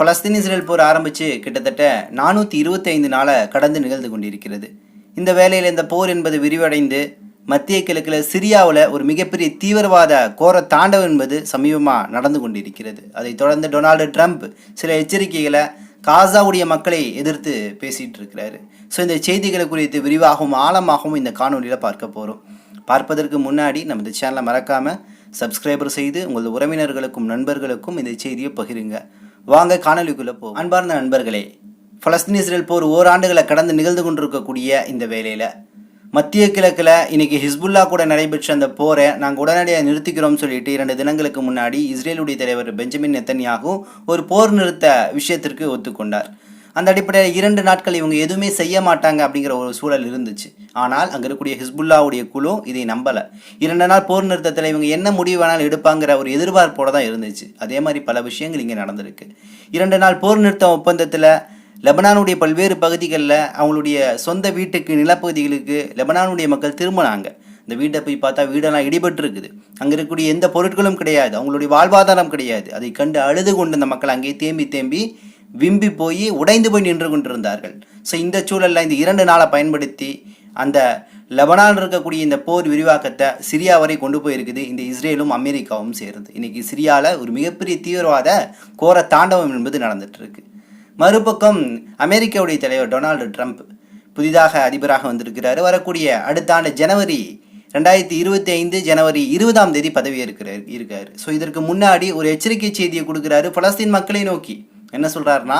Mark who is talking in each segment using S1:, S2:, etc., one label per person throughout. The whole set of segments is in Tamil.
S1: பலஸ்தீன் இஸ்ரேல் போர் ஆரம்பித்து கிட்டத்தட்ட நானூற்றி இருபத்தைந்து நாளை கடந்து நிகழ்ந்து கொண்டிருக்கிறது. இந்த வேளையில் இந்த போர் என்பது விரிவடைந்து மத்திய கிழக்கில் சிரியாவில் ஒரு மிகப்பெரிய தீவிரவாத கோர தாண்டவம் என்பது சமீபமாக நடந்து கொண்டிருக்கிறது. அதைத் தொடர்ந்து டொனால்டு ட்ரம்ப் சில எச்சரிக்கைகளை காசாவுடைய மக்களை எதிர்த்து பேசிகிட்டு இருக்கிறாரு. ஸோ இந்த செய்திகளை குறித்து விரிவாகவும் ஆழமாகவும் இந்த காணொலியில் பார்க்க போகிறோம் பார்ப்பதற்கு முன்னாடி நமது சேனலை மறக்காமல் சப்ஸ்கிரைபர் செய்து உங்களது உறவினர்களுக்கும் நண்பர்களுக்கும் இந்த செய்தியை பகிருங்க. வாங்க காணொலிக்குள்ளே போ அன்பார்ந்த நண்பர்களே பலஸ்தீன் இஸ்ரேல் போர் ஓராண்டுகளை கடந்து நிகழ்ந்து கொண்டிருக்கக்கூடிய இந்த வேலையில் மத்திய கிழக்கில் இன்றைக்கி ஹிஸ்புல்லா கூட நடைபெற்ற அந்த போரை நாங்கள் உடனடியாக நிறுத்திக்கிறோம்னு சொல்லிட்டு இரண்டு தினங்களுக்கு முன்னாடி இஸ்ரேலுடைய தலைவர் பெஞ்சமின் நெத்தன்யாகும் ஒரு போர் நிறுத்த விஷயத்திற்கு ஒத்துக்கொண்டார். அந்த அடிப்படையில் இரண்டு நாட்கள் இவங்க எதுவுமே செய்ய மாட்டாங்க அப்படிங்கிற ஒரு சூழல் இருந்துச்சு. ஆனால் அங்கே இருக்கக்கூடிய ஹிஸ்புல்லாவுடைய குழு இதை நம்பலை. இரண்டு நாள் போர் நிறுத்தத்தில் இவங்க என்ன முடிவு வேணாலும் எடுப்பாங்கிற ஒரு எதிர்பார்ப்போட தான் இருந்துச்சு. அதே மாதிரி பல விஷயங்கள் இங்கே நடந்திருக்கு. இரண்டு நாள் போர் நிறுத்த ஒப்பந்தத்தில் லெபனானுடைய பல்வேறு பகுதிகளில் அவங்களுடைய சொந்த வீட்டுக்கு நிலப்பகுதிகளுக்கு லெபனானுடைய மக்கள் திரும்பினாங்க. இந்த வீட்டை போய் பார்த்தா வீடெல்லாம் இடிபட்டு இருக்குது அங்கே இருக்கக்கூடிய எந்த பொருட்களும் கிடையாது. அவங்களுடைய வாழ்வாதாரம் கிடையாது. அதை கண்டு அழுது கொண்டு இந்த மக்கள் அங்கேயே தேம்பி தேம்பி விம்பி போய் உடைந்து போய் நின்று கொண்டிருந்தார்கள். ஸோ இந்த சூழலில் இந்த இரண்டு நாளை பயன்படுத்தி அந்த லெபனான் இருக்கக்கூடிய இந்த போர் விரிவாக்கத்தை சிரியா வரை கொண்டு போயிருக்குது. இந்த இஸ்ரேலும் அமெரிக்காவும் சேர்ந்து இன்னைக்கு சிரியாவில் ஒரு மிகப்பெரிய தீவிரவாத கோர தாண்டவம் என்பது நடந்துட்டு மறுபக்கம் அமெரிக்காவுடைய தலைவர் டொனால்டு ட்ரம்ப் புதிதாக அதிபராக வந்திருக்கிறாரு. வரக்கூடிய அடுத்த ஆண்டு ஜனவரி ரெண்டாயிரத்தி இருபத்தி ஐந்து ஜனவரி இருபதாம் தேதி பதவி இருக்கிறார் ஸோ இதற்கு முன்னாடி ஒரு எச்சரிக்கை செய்தியை கொடுக்குறாரு. பலஸ்தீன் மக்களை நோக்கி. என்ன சொல்கிறாருன்னா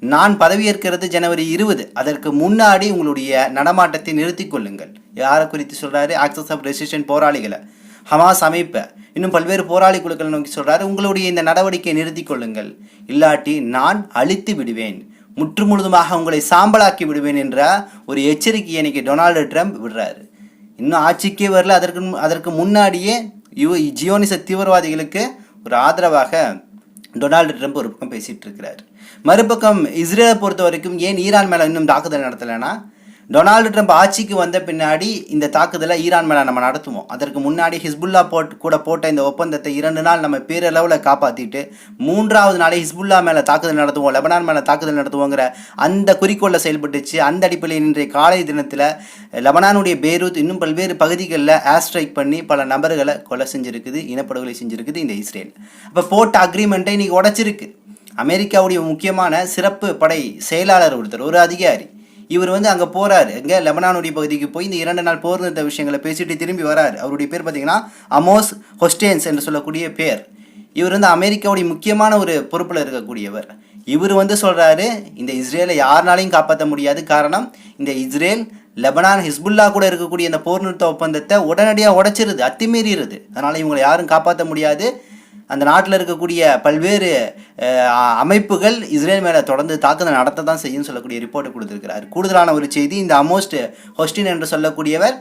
S1: நான் பதவியேற்கிறது ஜனவரி இருபது. அதற்கு முன்னாடி உங்களுடைய நடமாட்டத்தை நிறுத்திக் கொள்ளுங்கள். யாரை குறித்து சொல்கிறாரு ஆக்சஸ் ஆஃப் ரெசிஸ்டன்ட் போராளிகளை. ஹமாஸ் அமைப்பை. இன்னும் பல்வேறு போராளி குழுக்களை நோக்கி சொல்கிறாரு உங்களுடைய இந்த நடவடிக்கையை நிறுத்திக் கொள்ளுங்கள். இல்லாட்டி நான் அழித்து விடுவேன். முற்று முழுதுமாக உங்களை சாம்பலாக்கி விடுவேன் என்ற ஒரு எச்சரிக்கையை இன்னைக்கு டொனால்டு ட்ரம்ப் விடுறாரு. இன்னும் ஆட்சிக்கே வரல. அதற்கு அதற்கு முன்னாடியே யு ஜியோனிச தீவிரவாதிகளுக்கு ஒரு ஆதரவாக டொனால்டு ட்ரம்ப் ஒரு பக்கம் பேசிகிட்டு இருக்கிறார். மறுபக்கம் இஸ்ரேலை பொறுத்த வரைக்கும் ஏன் ஈரான் மேலே இன்னும் தாக்குதல் நடத்தலைன்னா டொனால்டு ட்ரம்ப் ஆட்சிக்கு வந்த பின்னாடி இந்த தாக்குதலை ஈரான் மேலே நம்ம நடத்துவோம். அதற்கு முன்னாடி ஹிஸ்புல்லா போட் கூட போட்ட இந்த ஒப்பந்தத்தை இரண்டு நாள் நம்ம பேரளவில் காப்பாற்றிட்டு மூன்றாவது நாளே ஹிஸ்புல்லா மேலே தாக்குதல் நடத்துவோம். லெபனான் மேலே தாக்குதல் நடத்துவோங்கிற அந்த குறிக்கோளில் செயல்பட்டுச்சு. அந்த அடிப்படையில் இன்றைய காலை தினத்தில் லெபனானுடைய பேரூத் இன்னும் பல்வேறு பகுதிகளில் ஏர் ஸ்ட்ரைக் பண்ணி பல நபர்களை கொலை செஞ்சிருக்குது இனப்படுகொலை செஞ்சுருக்குது இந்த இஸ்ரேல். அப்போ போட்ட அக்ரிமெண்ட்டை இன்னைக்கு உடச்சிருக்கு. அமெரிக்காவுடைய முக்கியமான சிறப்பு படை செயலாளர் ஒருத்தர் ஒரு அதிகாரி. இவர் வந்து அங்கே போகிறார் எங்கே? லெபனானுடைய பகுதிக்கு போய் இந்த இரண்டு நாள் போர் நிறுத்த விஷயங்களை பேசிட்டு திரும்பி வரார். அவருடைய பேர் பார்த்தீங்கன்னா அமோஸ் ஹொஸ்டேன்ஸ் என்று சொல்லக்கூடிய பேர். இவர் வந்து அமெரிக்காவுடைய முக்கியமான ஒரு பொறுப்பில் இருக்கக்கூடியவர். இவர் வந்து சொல்கிறாரு இந்த இஸ்ரேலை யாருனாலையும் காப்பாற்ற முடியாது. காரணம் இந்த இஸ்ரேல் லெபனான் ஹிஸ்புல்லா கூட இருக்கக்கூடிய இந்த போர் நிறுத்த ஒப்பந்தத்தை உடனடியாக உடைச்சிருது அத்துமீறிடுது. அதனால் இவங்களை யாரும் காப்பாற்ற முடியாது. அந்த நாட்டில் இருக்கக்கூடிய பல்வேறு அமைப்புகள் இஸ்ரேல் மேலே தொடர்ந்து தாக்குதல் நடத்த தான் செய்யும் சொல்லக்கூடிய ரிப்போர்ட்டை கொடுத்துருக்கிறார். கூடுதலான ஒரு செய்தி இந்த அமோஸ்ட் ஹொஸ்டின் என்று சொல்லக்கூடியவர்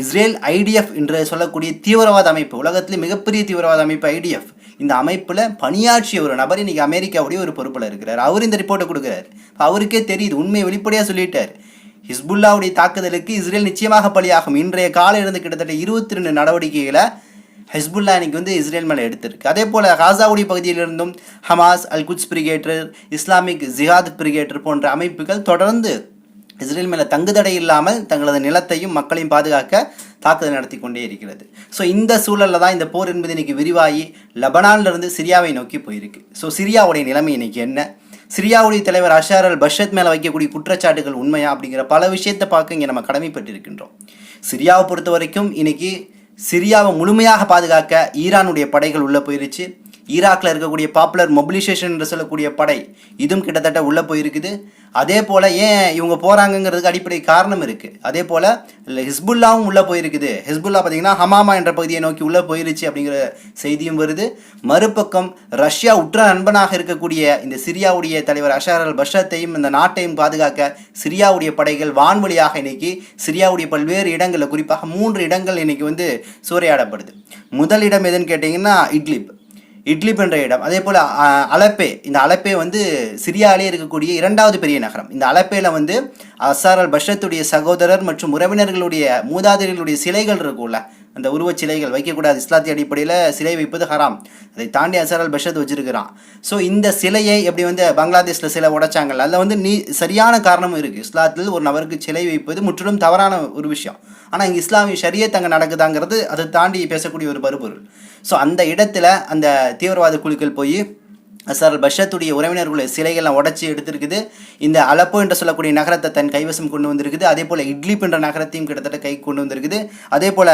S1: இஸ்ரேல் ஐடிஎஃப் என்று சொல்லக்கூடிய தீவிரவாத அமைப்பு உலகத்திலே மிகப்பெரிய தீவிரவாத அமைப்பு ஐடிஎஃப் இந்த அமைப்பில் பணியாற்றிய ஒரு நபர் இன்றைக்கி அமெரிக்காவுடைய ஒரு பொறுப்பில் இருக்கிறார். அவர் இந்த ரிப்போர்ட்டை கொடுக்குறாரு. அவருக்கே தெரியுது உண்மையை வெளிப்படையாக சொல்லிட்டார். ஹிஸ்புல்லாவுடைய தாக்குதலுக்கு இஸ்ரேல் நிச்சயமாக பலியாகும். இன்றைய காலையிலிருந்து கிட்டத்தட்ட இருபத்தி ரெண்டு நடவடிக்கைகளை ஹெஸ்புல்லா இன்னைக்கு வந்து இஸ்ரேல் மேலே எடுத்திருக்கு. அதே போல் காசாவுடைய பகுதியிலிருந்தும் Hamas al Quds brigades Islamic jihad brigades போன்ற அமைப்புகள் தொடர்ந்து இஸ்ரேல் மேலே தங்குதடை இல்லாமல் தங்களது நிலத்தையும் மக்களையும் பாதுகாக்க தாக்குதல் நடத்தி கொண்டே இருக்கிறது. ஸோ இந்த சூழலில் தான் இந்த போர் என்பது இன்றைக்கி விரிவாகி லெபனான்லேருந்து சிரியாவை நோக்கி போயிருக்கு. ஸோ சிரியாவுடைய நிலைமை இன்னைக்கு என்ன? சிரியாவுடைய தலைவர் அஷார் அல் பஷத் மேலே வைக்கக்கூடிய குற்றச்சாட்டுகள் உண்மையா அப்படிங்கிற பல விஷயத்தை பார்க்க இங்கே நம்ம கடமைப்பட்டிருக்கின்றோம். சிரியாவை பொறுத்த வரைக்கும் இன்னைக்கு சிரியாவை முழுமையாக பாதுகாக்க ஈரானுடைய படைகள் உள்ளே போயிருச்சு. ஈராக்ல இருக்கக்கூடிய பாப்புலர் மொபிலைசேஷன் என்று சொல்லக்கூடிய படை இதுவும் கிட்டத்தட்ட உள்ளே போயிருக்குது. அதே போல் ஏன் இவங்க போகிறாங்கங்கிறதுக்கு அடிப்படை காரணம் இருக்குது அதே போல் ஹிஸ்புல்லாவும் உள்ளே போயிருக்குது. ஹிஸ்புல்லா பார்த்தீங்கன்னா ஹமாமா என்ற பகுதியை நோக்கி உள்ளே போயிருச்சு அப்படிங்கிற செய்தியும் வருது. மறுபக்கம் ரஷ்யா உற்ற நண்பனாக இருக்கக்கூடிய இந்த சிரியாவுடைய தலைவர் அஷார் அல் பஷத்தையும் இந்த நாட்டையும் பாதுகாக்க சிரியாவுடைய படைகள் வான்வழியாக இன்னைக்கு சிரியாவுடைய பல்வேறு இடங்களில் குறிப்பாக மூன்று இடங்கள் இன்னைக்கு வந்து சூறையாடப்படுது. முதல் இடம் எதுன்னு கேட்டிங்கன்னா இட்லிப். இட்லிப் என்ற இடம். அதே போல் அலப்பே. இந்த அலப்பே வந்து சிரியாவிலே இருக்கக்கூடிய இரண்டாவது பெரிய நகரம். இந்த அலப்பேல வந்து அசார் அல் பஷத்துடைய சகோதரர் மற்றும் உறவினர்களுடைய மூதாதையர்களுடைய சிலைகள் இருக்கும்ல. அந்த உருவச் சிலைகள் வைக்கக்கூடாது. இஸ்லாத்திய அடிப்படையில் சிலை வைப்பது ஹராம். அதை தாண்டி அசர் அல் பஷத் வச்சிருக்கிறான். ஸோ இந்த சிலையை எப்படி வந்து பங்களாதேஷில் சிலை உடைச்சாங்கல்ல அதில் வந்து நீ சரியான காரணமும் இருக்குது இஸ்லாத்தில் ஒரு நபருக்கு சிலை வைப்பது முற்றிலும் தவறான ஒரு விஷயம். ஆனால் இங்கே இஸ்லாமிய ஷரியத் அங்கே நடக்குதாங்கிறது அதை தாண்டி பேசக்கூடிய ஒரு பருப்பொருள் ஸோ அந்த இடத்துல அந்த தீவிரவாத குழுக்கள் போய் சார் பஷத்துடைய உறவினர்களுடைய சிலைகள்லாம் உடச்சி எடுத்திருக்குது. இந்த அலப்போ என்று சொல்லக்கூடிய நகரத்தை தன் கைவசம் கொண்டு வந்திருக்குது. அதே போல் இட்லிப் என்ற நகரத்தையும் கிட்டத்தட்ட கை கொண்டு வந்திருக்குது. அதே போல்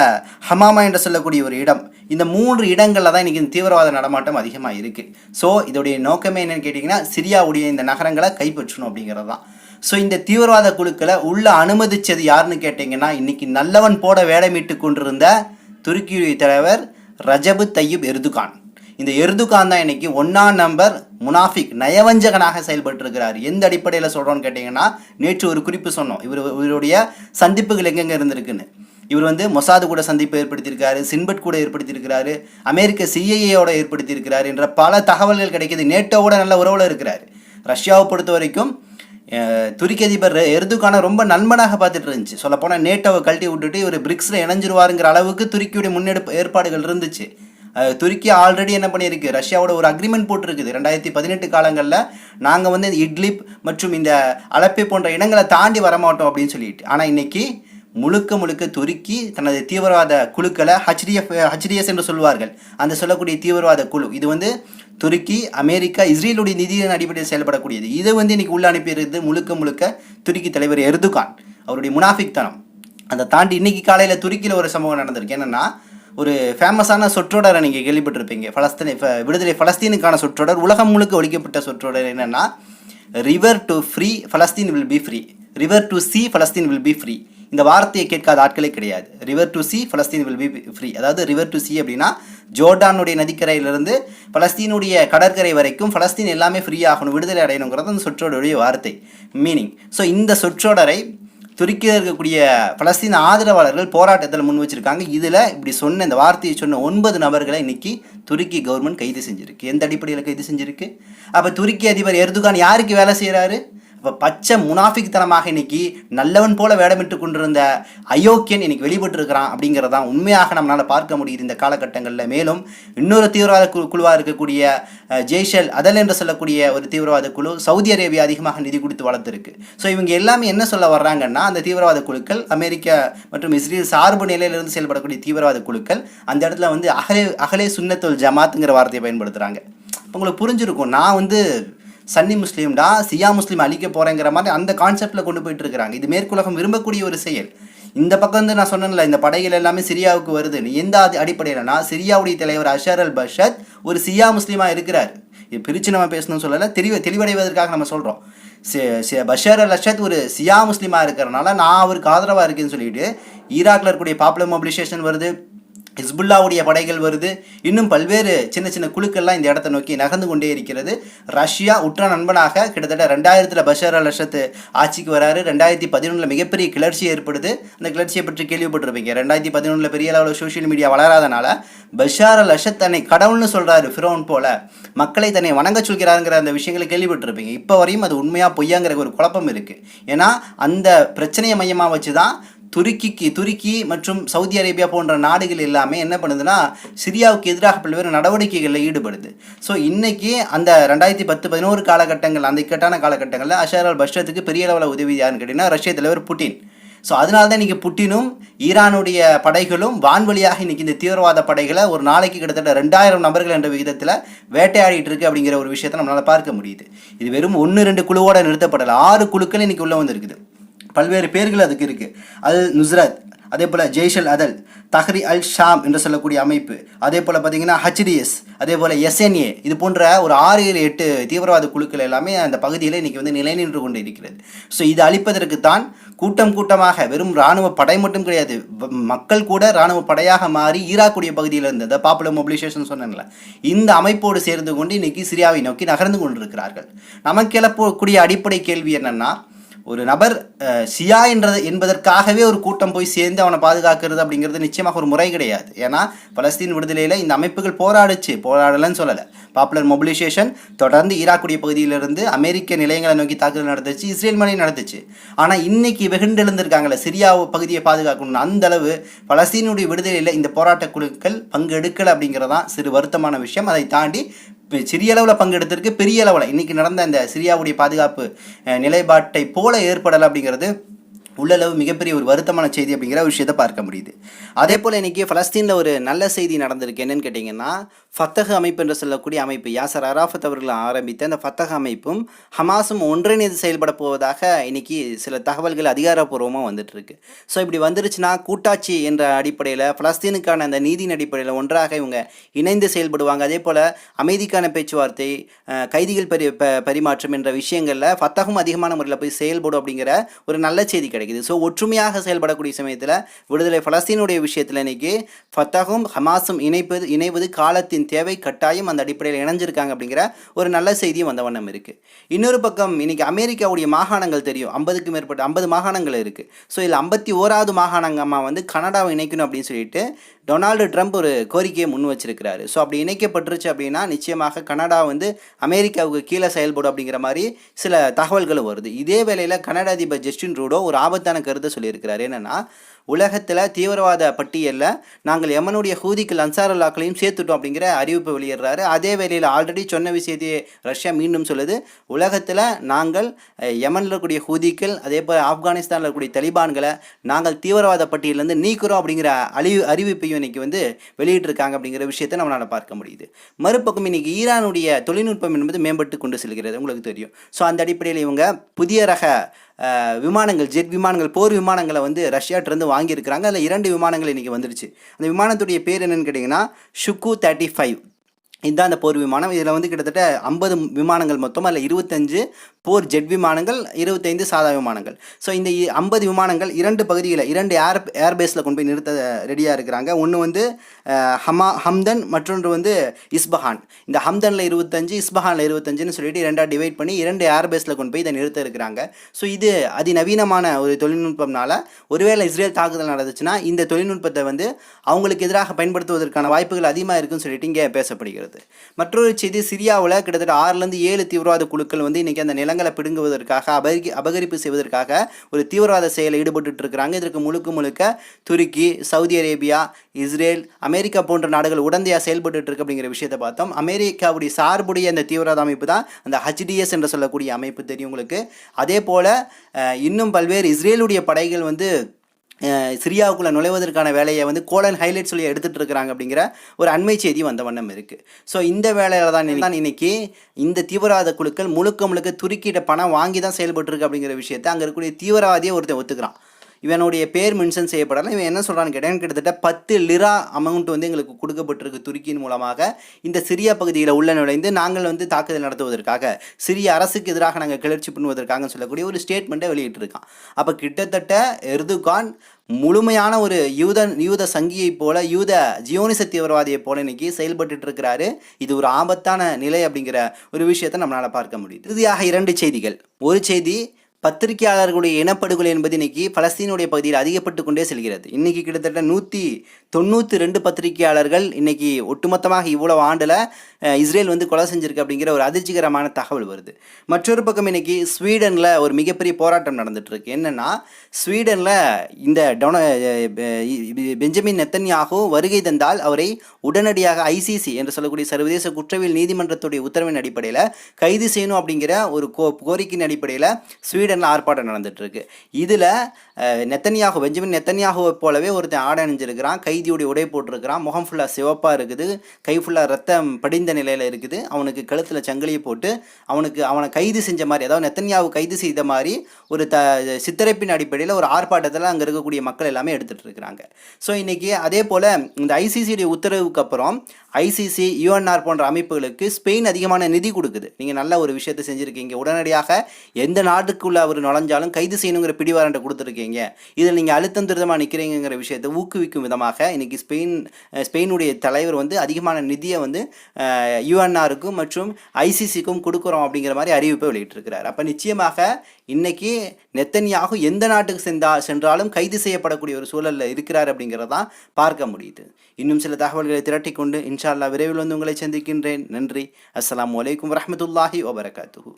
S1: ஹமாமா என்று சொல்லக்கூடிய ஒரு இடம். இந்த மூன்று இடங்களில் தான் இன்றைக்கி இந்த தீவிரவாத நடமாட்டம் அதிகமாக இருக்குது ஸோ இதோடைய நோக்கமே என்னென்னு கேட்டிங்கன்னா சிரியாவுடைய இந்த நகரங்களை கைப்பற்றணும் அப்படிங்கிறது தான். ஸோ இந்த தீவிரவாத குழுக்களை உள்ள அனுமதிச்சது யாருன்னு கேட்டிங்கன்னா இன்றைக்கி நல்லவன் போட வேடமிட்டு கொண்டிருந்த துருக்கியுடைய தலைவர் ரஜபு தையூப் எர்துகான். இந்த எருதுகான் தான் இன்னைக்கு ஒன்றாம் நம்பர் முனாஃபிக் நயவஞ்சகனாக செயல்பட்டிருக்கிறார். எந்த அடிப்படையில் சொல்கிறோன்னு கேட்டிங்கன்னா நேற்று ஒரு குறிப்பு சொன்னோம். இவர் இவருடைய சந்திப்புகள் எங்கெங்கே இருந்திருக்குன்னு. இவர் வந்து மொசாது கூட சந்திப்பு ஏற்படுத்தியிருக்காரு சின்பட் கூட ஏற்படுத்தியிருக்கிறாரு அமெரிக்க சிஐஏயோட ஏற்படுத்தியிருக்கிறார் என்ற பல தகவல்கள் கிடைக்கிது. நேட்டோவோட நல்ல உறவில் இருக்கிறார். ரஷ்யாவை பொறுத்த வரைக்கும் துருக்கி அதிபர் எர்துகான ரொம்ப நண்பனாக பார்த்துட்டு இருந்துச்சு. சொல்லப்போனால் நேட்டோவை கழட்டி விட்டுட்டு இவர் பிரிக்ஸில் இணைஞ்சிருவாருங்கிற அளவுக்கு துருக்கியுடைய முன்னெடுப்பு ஏற்பாடுகள் இருந்துச்சு. துருக்கி ஆல்ரெடி என்ன பண்ணியிருக்கு? ரஷ்யாவோட ஒரு அக்ரிமெண்ட் போட்டிருக்குது. ரெண்டாயிரத்தி பதினெட்டு காலங்களில் நாங்கள் வந்து இட்லிப் மற்றும் இந்த அலப்பை போன்ற இடங்களை தாண்டி வரமாட்டோம் அப்படின்னு சொல்லிட்டு. ஆனால் இன்னைக்கு முழுக்க முழுக்க துருக்கி தனது தீவிரவாத குழுக்களை ஹச்டிஎஃப் ஹச்டிஎஸ் என்று சொல்வார்கள் அந்த சொல்லக்கூடிய தீவிரவாத குழு. இது வந்து துருக்கி அமெரிக்கா இஸ்ரேலுடைய நிதியின் அடிப்படையில் செயல்படக்கூடியது. இதை வந்து இன்னைக்கு உள்ள அனுப்பியிருக்கிறது முழுக்க முழுக்க துருக்கி தலைவர் எர்துகான். அவருடைய முனாஃபிக் தனம். அதை தாண்டி இன்னைக்கு காலையில் துருக்கியில் ஒரு சம்பவம் நடந்திருக்கு. என்னென்னா ஒரு ஃபேமஸான சொற்றொடரை நீங்கள் கேள்விப்பட்டிருப்பீங்க. பலஸ்தீன் இப்போ விடுதலை பலஸ்தீனுக்கான சொற்றொடர் உலகம் முழுக்க ஒழிக்கப்பட்ட சொற்றொடர் என்னென்னா river to free Palestine will be free river to sea Palestine will be free இந்த வார்த்தையை கேட்காத ஆட்களே கிடையாது. River to sea Palestine will be free அதாவது ரிவர் டு சி அப்படின்னா ஜோர்டானுடைய நதிக்கரையிலிருந்து பலஸ்தீனுடைய கடற்கரை வரைக்கும் பலஸ்தீன் எல்லாமே ஃப்ரீ ஆகணும் விடுதலை அடையணுங்கிறது அந்த சொற்றொடருடைய வார்த்தை மீனிங் ஸோ இந்த சொற்றொடரை துருக்கியில் இருக்கக்கூடிய பலஸ்தீன ஆதரவாளர்கள் போராட்டத்தில் முன் வச்சிருக்காங்க. இதில் இப்படி சொன்ன இந்த வார்த்தையை சொன்ன ஒன்பது நபர்களை இன்னைக்கு துருக்கி கவர்மெண்ட் கைது செஞ்சிருக்கு. எந்த அடிப்படையில் கைது செஞ்சிருக்கு? அப்போ துருக்கி அதிபர் எர்துகான் யாருக்கு வேலை செய்கிறாரு பச்சை முனாஃபிக்தனமாக இன்னைக்கு நல்லவன் போல வேடமிட்டு கொண்டிருந்த அயோக்கியன் இன்னைக்கு வெளிப்பட்டிருக்கிறான் அப்படிங்கிறதான் உண்மையாக நம்மளால் பார்க்க முடியுது இந்த காலகட்டங்களில். மேலும் இன்னொரு தீவிரவாத குழு குழுவாக இருக்கக்கூடிய ஜெய்ஷல் அதல் என்று சொல்லக்கூடிய ஒரு தீவிரவாத குழு சவுதி அரேபியா அதிகமாக நிதி கொடுத்து வளர்த்துருக்கு. ஸோ இவங்க எல்லாமே என்ன சொல்ல வர்றாங்கன்னா அந்த தீவிரவாத குழுக்கள் அமெரிக்கா மற்றும் இஸ்ரேல் சார்பு நிலையிலிருந்து செயல்படக்கூடிய தீவிரவாத குழுக்கள் அந்த இடத்துல வந்து அகலே அகலே சுன்னத்துல் ஜமாத்துங்கிற வார்த்தையை பயன்படுத்துகிறாங்க உங்களுக்கு புரிஞ்சிருக்கும். நான் வந்து சன்னி முஸ்லீம்டா சியா முஸ்லீம் அழிக்க போகிறேங்கிற மாதிரி அந்த கான்செப்டில் கொண்டு போயிட்டு இருக்கிறாங்க இது மேற்குலகம் விரும்பக்கூடிய ஒரு செயல். இந்த பக்கம் வந்து நான் சொன்னேன்ல இந்த படைகள் எல்லாமே சிரியாவுக்கு வருதுன்னு. எந்த அடிப்படையிலனா சிரியாவுடைய தலைவர் அஷர் அல் பஷத் ஒரு சியா முஸ்லீமாக இருக்கிறார். இது பிரித்து நம்ம பேசணும்னு சொல்லலை தெளிவ தெளிவடைவதற்காக நம்ம சொல்கிறோம் பஷர் அல் அஷத் ஒரு சியா முஸ்லீமாக இருக்கிறனால நான் அவருக்கு ஆதரவாக இருக்கேன்னு சொல்லிட்டு ஈராக்ல இருக்கக்கூடிய பாப்புலர் மொபிலைசேஷன் வருது. ஹிஸ்புல்லாவுடைய படைகள் வருது. இன்னும் பல்வேறு சின்ன சின்ன குழுக்கள்லாம் இந்த இடத்தை நோக்கி நகர்ந்து கொண்டே இருக்கிறது. ரஷ்யா உற்ற நண்பனாக கிட்டத்தட்ட ரெண்டாயிரத்தில் பஷர் அல் அஷத் ஆட்சிக்கு வராரு. ரெண்டாயிரத்தி பதினொன்றில் மிகப்பெரிய கிளர்ச்சி ஏற்படுது. அந்த கிளர்ச்சியை பற்றி கேள்விப்பட்டிருப்பீங்க. ரெண்டாயிரத்தி பதினொன்றில் பெரிய அளவில் சோஷியல் மீடியா வளராதனால பஷார் அல் அஷத் தன்னை கடவுள்னு சொல்கிறாரு ஃபிரோன் போல. மக்களை தன்னை வணங்க சொல்கிறாருங்கிற அந்த விஷயங்களை கேள்விப்பட்டிருப்பீங்க. இப்போ வரையும் அது உண்மையாக பொய்யாங்கிற ஒரு குழப்பம் இருக்குது ஏன்னா அந்த பிரச்சனையை மையமாக வச்சு தான் துருக்கிக்கு துருக்கி மற்றும் சவுதி அரேபியா போன்ற நாடுகள் எல்லாமே என்ன பண்ணுதுன்னா சிரியாவுக்கு எதிராக பல்வேறு நடவடிக்கைகளில் ஈடுபடுது. ஸோ இன்றைக்கி அந்த ரெண்டாயிரத்தி பத்து பதினோரு காலகட்டங்கள் அந்த இக்கட்டான காலகட்டங்களில் அஷார் அல் பஷ்ரத்துக்கு பெரிய அளவில் உதவி யாருன்னு கேட்டிங்கன்னா ரஷ்ய தலைவர் புட்டின். ஸோ அதனால தான் இன்றைக்கி புட்டினும் ஈரானுடைய படைகளும் வான்வழியாக இன்றைக்கி இந்த தீவிரவாத படைகளை ஒரு நாளைக்கு கிட்டத்தட்ட ரெண்டாயிரம் நபர்கள் என்ற விகிதத்தில் வேட்டையாடிட்டு இருக்கு அப்படிங்கிற ஒரு விஷயத்தை நம்மளால் பார்க்க முடியுது. இது வெறும் ஒன்று ரெண்டு குழுவோடு நிறுத்தப்படலை. ஆறு குழுக்கள் இன்றைக்கி உள்ள வந்திருக்குது. பல்வேறு பேர்கள் அதுக்கு இருக்குது அல் நுஸ்ரத் அதே போல் ஜெய்ஷல் அதல் தஹ்ரி அல் ஷாம் என்று சொல்லக்கூடிய அமைப்பு. அதே போல் பார்த்தீங்கன்னா ஹச்டிஎஸ் அதே போல் எஸ்என்ஏ இது போன்ற ஒரு ஆறு ஏழு எட்டு தீவிரவாத குழுக்கள் எல்லாமே அந்த பகுதியில் இன்றைக்கி வந்து நிலைநின்று கொண்டு இருக்கிறது. ஸோ இது அழிப்பதற்கு தான் கூட்டம் கூட்டமாக வெறும் இராணுவ படை மட்டும் கிடையாது. வ- மக்கள் கூட இராணுவ படையாக மாறி ஈராக்குடைய பகுதியில் இருந்தது. பாப்புலர் மொபிலைசேஷன் சொன்னேன்ல. இந்த அமைப்போடு சேர்ந்து கொண்டு இன்னைக்கு சிரியாவை நோக்கி நகர்ந்து கொண்டிருக்கிறார்கள். நமக்கு எழப்பக்கூடிய அடிப்படை கேள்வி என்னென்னா ஒரு நபர் சியா ஷியா என்றது என்பதற்காகவே ஒரு கூட்டம் போய் சேர்ந்து அவனை பாதுகாக்கிறது அப்படிங்கிறது நிச்சயமாக ஒரு முறை கிடையாது. ஏன்னா பலஸ்தீன் விடுதலையில் இந்த அமைப்புகள் போராடுச்சு. போராடலன்னு சொல்லலை. பாப்புலர் மொபிலைசேஷன் தொடர்ந்து ஈராக்குடைய பகுதியிலிருந்து அமெரிக்க நிலையங்களை நோக்கி தாக்குதல் நடந்துச்சு இஸ்ரேல் மலை நடந்துச்சு. ஆனால் இன்னைக்கு வெகுண்டெழுந்திருக்காங்கல்ல சிரியா பகுதியை பாதுகாக்கணும்னு. அந்த அளவு பலஸ்தீனுடைய விடுதலையில் இந்த போராட்ட குழுக்கள் பங்கெடுக்கலை அப்படிங்கிறதான் சிறு வருத்தமான விஷயம். அதை தாண்டி சிறிய அளவில் பங்கெடுத்திருக்கு பெரிய அளவில். இன்னைக்கு நடந்த இந்த சிரியாவுடைய பாதுகாப்பு நிலைப்பாட்டை போல ஏற்படலை அப்படிங்கிறது உள்ளளவு மிகப்பெரிய ஒரு வருத்தமான செய்தி அப்படிங்கிற ஒரு விஷயத்தை பார்க்க முடியுது. அதே போல் இன்னைக்கு ஃபலஸ்தீனில் ஒரு நல்ல செய்தி நடந்திருக்கு. என்னன்னு கேட்டிங்கன்னா ஃபத்தக அமைப்பு என்று சொல்லக்கூடிய அமைப்பு. யாசர் அராஃபத் அவர்கள் ஆரம்பித்த அந்த ஃபத்தக அமைப்பும் ஹமாஸும் ஒன்றிணைந்து செயல்பட போவதாக இன்னைக்கு சில தகவல்கள் அதிகாரப்பூர்வமாக வந்துட்டு இருக்கு ஸோ இப்படி வந்துருச்சுன்னா கூட்டாட்சி என்ற அடிப்படையில் பலஸ்தீனுக்கான அந்த நீதியின் அடிப்படையில் ஒன்றாக இவங்க இணைந்து செயல்படுவாங்க. அதே போல் அமைதிக்கான பேச்சுவார்த்தை கைதிகள் பரி ப பரிமாற்றம் என்ற விஷயங்களில் ஃபத்தகும் அதிகமான முறையில் போய் செயல்படும் அப்படிங்கிற ஒரு நல்ல செய்தி கிடைக்குது. ஸோ ஒற்றுமையாக செயல்படக்கூடிய சமயத்தில் விடுதலை பலஸ்தீனுடைய விஷயத்தில் இன்னைக்கு ஃபத்தகும் ஹமாஸும் இணைப்பது இணைவது காலத்தின் தேவை கட்டாயம் அந்த அடிப்படையில் இணைஞ்சிருக்காங்க அப்படிங்கிற ஒரு நல்ல செய்தியும் வந்த வண்ணம் இருக்குது இன்னொரு பக்கம் இன்னைக்கு அமெரிக்காவுடைய மாகாணங்கள் தெரியும். ஐம்பதுக்கும் மேற்பட்ட ஐம்பது மாகாணங்கள் இருக்குது ஸோ இதில் ஐம்பத்தி ஓராவது மாகாணங்கமாக வந்து கனடாவை இணைக்கணும் அப்படின்னு சொல்லிட்டு டொனால்டு ட்ரம்ப் ஒரு கோரிக்கையை முன் வச்சிருக்கிறாரு. ஸோ அப்படி இணைக்கப்பட்டுருச்சு அப்படின்னா நிச்சயமாக கனடா வந்து அமெரிக்காவுக்கு கீழே செயல்படும் அப்படிங்கிற மாதிரி சில தகவல்களும் வருது. இதே வேளையில் கனடா அதிபர் ஜஸ்டின் ரூடோ ஒரு ஆபத்தான கருத்தை சொல்லியிருக்கிறாரு. என்னன்னா உலகத்தில் தீவிரவாத பட்டியலில் நாங்கள் எமனுடைய ஹூதிக்கு லன்சாரல்லாக்களையும் சேர்த்துட்டோம் அப்படிங்கிற அறிவிப்பு வெளியிடுறாரு. அதே வேளையில் ஆல்ரெடி சொன்ன விஷயத்தையே ரஷ்யா மீண்டும் சொல்லுது. உலகத்தில் நாங்கள் யமனில் இருக்கக்கூடிய ஹூதிக்கள் அதே போல் ஆப்கானிஸ்தானில் இருக்கக்கூடிய தலிபான்களை நாங்கள் தீவிரவாத பட்டியலேருந்து நீக்கிறோம் அப்படிங்கிற அழி அறிவிப்பையும் இன்னைக்கு வந்து வெளியிட்டிருக்காங்க அப்படிங்கிற விஷயத்தை நம்மளால் பார்க்க முடியுது. மறுபக்கம் இன்றைக்கி ஈரானுடைய தொழில்நுட்பம் என்பது மேம்பட்டு கொண்டு செல்கிறது. உங்களுக்கு தெரியும். ஸோ அந்த அடிப்படையில் இவங்க புதிய ரக விமானங்கள் ஜெட் விமானங்கள் போர் விமானங்களை வந்து ரஷ்யாட்டிருந்து வாங்கியிருக்கிறாங்க. அதில் இரண்டு விமானங்கள் இன்றைக்கி வந்துடுச்சு. அந்த விமானத்துடைய பேர் என்னென்னு கேட்டிங்கன்னா ஷுக்கு தேர்ட்டி ஃபைவ் இதுதான் அந்த போர் விமானம். இதில் வந்து கிட்டத்தட்ட ஐம்பது விமானங்கள் மொத்தம் அதில் இருபத்தஞ்சு போர் ஜெட் விமானங்கள் இருபத்தைந்து சாதா விமானங்கள். ஸோ இந்த ஐம்பது விமானங்கள் இரண்டு பகுதியில் இரண்டு ஏர் ஏர்பேஸில் கொண்டு போய் நிறுத்த ரெடியாக இருக்கிறாங்க. ஒன்று வந்து ஹமா ஹம்தன் மற்றொன்று வந்து இஸ்பஹான். இந்த ஹம்தனில் இருபத்தஞ்சு இஸ்பஹானில் இருபத்தஞ்சுன்னு சொல்லிட்டு இரண்டாக டிவைட் பண்ணி இரண்டு ஏர்பேஸில் கொண்டு போய் இதை நிறுத்த இருக்கிறாங்க. ஸோ இது அதிநவீனமான ஒரு தொழில்நுட்பம்னால ஒருவேளை இஸ்ரேல் தாக்குதல் நடந்துச்சுன்னா இந்த தொழில்நுட்பத்தை வந்து அவங்களுக்கு எதிராக பயன்படுத்துவதற்கான வாய்ப்புகள் அதிகமாக இருக்குன்னு சொல்லிட்டு இங்கே பேசப்படுகிறது. மற்றொரு செய்தி சிரியாவில் கிட்டத்தட்ட ஆறுலேருந்து ஏழு தீவிரவாத குழுக்கள் வந்து இன்றைக்கி அந்த நிலங்களை பிடுங்குவதற்காக அபகரி அபகரிப்பு செய்வதற்காக ஒரு தீவிரவாத செயலில் ஈடுபட்டு இருக்கிறாங்க. இதற்கு முழுக்க முழுக்க துருக்கி சவுதி அரேபியா இஸ்ரேல் அமெரிக்கா போன்ற நாடுகள் உடந்தையாக செயல்பட்டு இருக்கு அப்படிங்கிற விஷயத்தை பார்த்தோம். அமெரிக்காவுடைய சார்புடைய அந்த தீவிரவாத அமைப்பு தான் அந்த ஹச்டிஎஸ் என்று சொல்லக்கூடிய அமைப்பு தெரியும் உங்களுக்கு. அதே போல் இன்னும் பல்வேறு இஸ்ரேலுடைய படைகள் வந்து சிரியாவுக்குள்ளே நுழைவதற்கான வேலையை வந்து கோலன் ஹைலைட் சொல்லி எடுத்துகிட்டு இருக்கிறாங்க அப்படிங்கிற ஒரு அண்மை செய்தி வந்த வண்ணம் இருக்குது ஸோ இந்த வேலையில் தான் இன்னைக்கு- தான் இந்த தீவிரவாத குழுக்கள் முழுக்க முழுக்க துருக்கிட்ட பணம் வாங்கி தான் செயல்பட்டுருக்கு அப்படிங்கிற விஷயத்தை அங்கே இருக்கக்கூடிய தீவிரவாதியை ஒருத்தன் ஒத்துக்கிறான். இவனுடைய பேர் மென்ஷன் செய்யப்படலை. இவன் என்ன சொல்கிறான்னு கேட்டேன் கிட்டத்தட்ட பத்து லிரா அமௌண்ட் வந்து எங்களுக்கு கொடுக்கப்பட்டிருக்கு துருக்கியின் மூலமாக. இந்த சிரியா பகுதியில் உள்ள நுழைந்து நாங்கள் வந்து தாக்குதல் நடத்துவதற்காக சிரிய அரசுக்கு எதிராக நாங்கள் கிளர்ச்சி பண்ணுவதற்காக சொல்லக்கூடிய ஒரு ஸ்டேட்மெண்ட்டை வெளியிட்டிருக்கான். அப்போ கிட்டத்தட்ட எர்துகான் முழுமையான ஒரு யூத யூத சங்கியைப் போல யூத ஜியோனிச தீவிரவாதியை போல இன்னைக்கு செயல்பட்டு இருக்கிறாரு இது ஒரு ஆபத்தான நிலை அப்படிங்கிற ஒரு விஷயத்தை நம்மளால் பார்க்க முடியுது. இறுதியாக இரண்டு செய்திகள். ஒரு செய்தி பத்திரிகையாளர்களுடைய இனப்படுகொலை என்பது இன்னைக்கு பலஸ்தீனுடைய பகுதியில் அதிகப்பட்டு கொண்டே செல்கிறது. இன்னைக்கு கிட்டத்தட்ட நூற்றி தொண்ணூற்றி ரெண்டு பத்திரிகையாளர்கள் இன்னைக்கு ஒட்டுமொத்தமாக இவ்வளவு ஆண்டில் இஸ்ரேல் வந்து கொலை செஞ்சிருக்கு அப்படிங்கிற ஒரு அதிர்ச்சிகரமான தகவல் வருது. மற்றொரு பக்கம் இன்னைக்கு ஸ்வீடனில் ஒரு மிகப்பெரிய போராட்டம் நடந்துட்டு இருக்கு என்னன்னா ஸ்வீடனில் இந்த டொன பெஞ்சமின் நெத்தன்யாகு வருகை தந்தால் அவரை உடனடியாக ஐசிசி என்று சொல்லக்கூடிய சர்வதேச குற்றவியல் நீதிமன்றத்துடைய உத்தரவின் அடிப்படையில் கைது செய்யணும் அப்படிங்கிற ஒரு கோ கோரிக்கையின் அடிப்படையில் ஸ்வீடன் ஸ்வீடனில் ஆர்ப்பாட்டம் நடந்துட்டு இருக்கு இதில் நெத்தனியாகு பெஞ்சமின் நெத்தனியாகுவை போலவே ஒருத்தன் ஆடை அணிஞ்சிருக்கிறான் கைதியுடைய உடை போட்டிருக்கிறான். முகம் ஃபுல்லாக சிவப்பாக இருக்குது. கை ஃபுல்லாக ரத்தம் படிந்த நிலையில் இருக்குது. அவனுக்கு கழுத்தில் சங்கிலியை போட்டு அவனுக்கு அவனை கைது செஞ்ச மாதிரி அதாவது நெத்தன்யாவு கைது செய்த மாதிரி ஒரு த சித்தரிப்பின் அடிப்படையில் ஒரு ஆர்ப்பாட்டத்தில் அங்கே இருக்கக்கூடிய மக்கள் எல்லாமே எடுத்துகிட்டு இருக்கிறாங்க ஸோ இன்றைக்கி அதே போல் இந்த ஐசிசியுடைய உத்தரவுக்கு அப்புறம் ஐசிசி யுஎன்ஆர் போன்ற அமைப்புகளுக்கு ஸ்பெயின் அதிகமான நிதி கொடுக்குது. நீங்கள் நல்ல ஒரு விஷயத்தை செஞ்சுருக்கீங்க. உடனடியாக எந்த நாட்டுக்குள்ள அவர் நுழைஞ்சாலும் கைது செய்யணுங்கிற பிடிவாரண்டை கொடுத்துருக்கீங்க. இதில் நீங்கள் அழுத்தம் திருத்தமாக நிற்கிறீங்கிற விஷயத்தை ஊக்குவிக்கும் விதமாக இன்னைக்கு ஸ்பெயின் ஸ்பெயினுடைய தலைவர் வந்து அதிகமான நிதியை வந்து யுஎன்ஆருக்கும் மற்றும் ஐசிசிக்கும் கொடுக்குறோம் அப்படிங்கிற மாதிரி அறிவிப்பை வெளியிட்டிருக்கிறார். அப்போ நிச்சயமாக இன்னைக்கு நெத்தனியாகும் எந்த நாட்டுக்கு சென்றா சென்றாலும் கைது செய்யப்படக்கூடிய ஒரு சூழலில் இருக்கிறார் அப்படிங்கிறதான் பார்க்க முடியுது. இன்னும் சில தகவல்களை திரட்டி கொண்டு இன்ஷால்லா விரைவில் வந்து உங்களை சந்திக்கின்றேன். நன்றி. அஸ்லாம் அலைக்கும் வரமத்துல்லாஹி வபரகாத்துஹு.